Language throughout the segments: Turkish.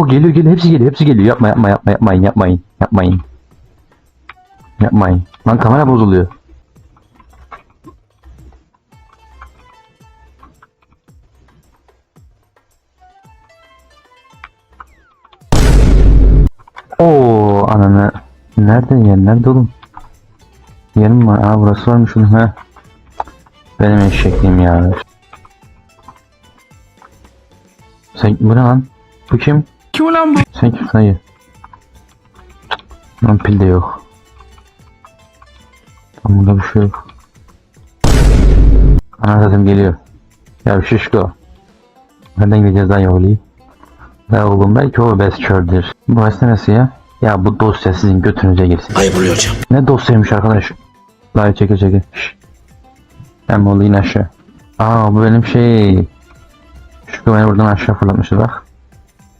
Oo geliyor geliyor hepsi geliyor hepsi geliyor. Yapma yapma yapma yapmayın yapmayın yapmayın. Yapmayın. Lan kamera bozuluyor. Oo ananı. Nerede yer? Nerede oğlum? Yerim var. Aa burası varmış onun. He. Benim eşekliğim ya. Sen bu ne lan? Bu kim? Kim ulan bu? Sen kimsin hayır? Lan pil de yok. Tam burada bir şey yok. Ana zaten geliyor. Ya şişko. Nereden gideceğiz lan yolu? Ya oğlum belki o best kördür. Bu hasta neresi ya? Ya bu dosya sizin götünüze girsin. Ayıp oluyor hocam. Ne dosyaymış arkadaş? Daha çekil çekil. Şşş. Ben oğlu in aşağı. Aa bu benim şey. Şükrü beni buradan aşağı fırlatmıştı bak.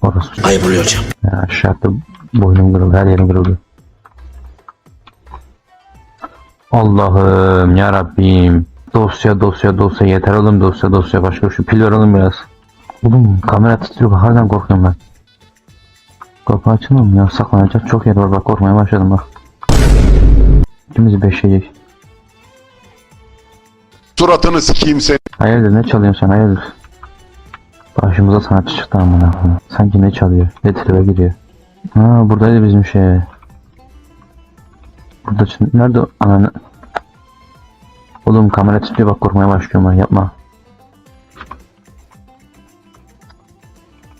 Orası. Ayıp oluyor hocam. Ya aşağı attı. Boynum kırıldı. Her yerim kırıldı. Allah'ım ya Rabbim. Dosya dosya dosya yeter oğlum dosya dosya başka şu pil ver oğlum biraz. Oğlum kamera titriyor bak harbiden korkuyorum ben. Kapı açılmıyor mu ya saklanacak çok yer var bak korkmaya başladım bak. İkimizi beşleyecek. Suratını sikeyim seni. Hayırdır ne çalıyorsun sen hayırdır? Başımıza sanatçı çıktı amına. Sanki ne çalıyor? Ne tribe giriyor. Ha buradaydı bizim şey. Burada şimdi nerede ananı? Oğlum kamera titriyor bak korkmaya başlıyorum ben yapma.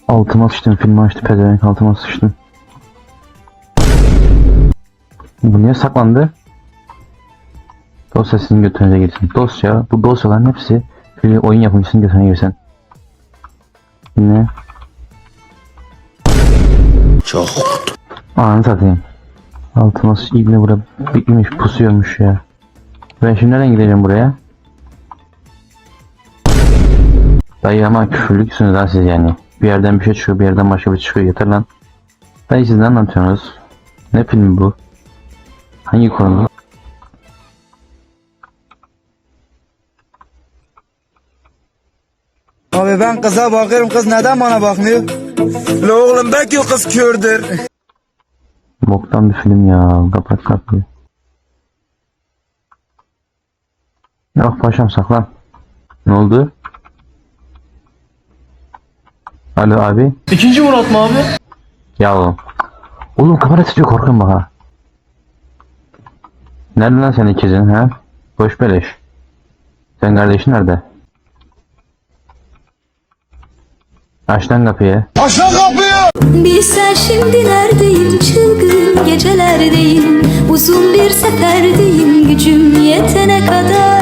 Altıma sıçtım filmi açtı pezevenk altıma sıçtım. Bu niye saklandı? Dosya sizin götünüze girsin. Dosya, bu dosyaların hepsi bir oyun yapımcısının götüne girsin. Ne? Çok korktum. Ananı satayım. Altıma ibne bura bitmiş pusuyormuş ya. Ben şimdi nereden gideceğim buraya? Dayı ama küfürlüksünüz lan siz yani. Bir yerden bir şey çıkıyor bir yerden başka bir şey çıkıyor yeter lan. Dayı siz ne anlatıyorsunuz? Ne filmi bu? Hangi konu? Abi ben kıza bakıyorum kız neden bana bakmıyor? La oğlum belki o kız kördür. Boktan bir film ya. Kapat kapıyı. Yok paşam saklan. Ne oldu? Alo abi. İkinci Murat mı abi? Ya oğlum. Oğlum kamera titriyor korkuyorum bak ha. Nerede lan senin ikizin ha? Boş beleş. Sen kardeşin nerede? Aç lan kapıyı. Bilsen şimdi neredeyim? Çılgın gecelerdeyim Uzun bir seferdeyim. Gücüm yetene kadar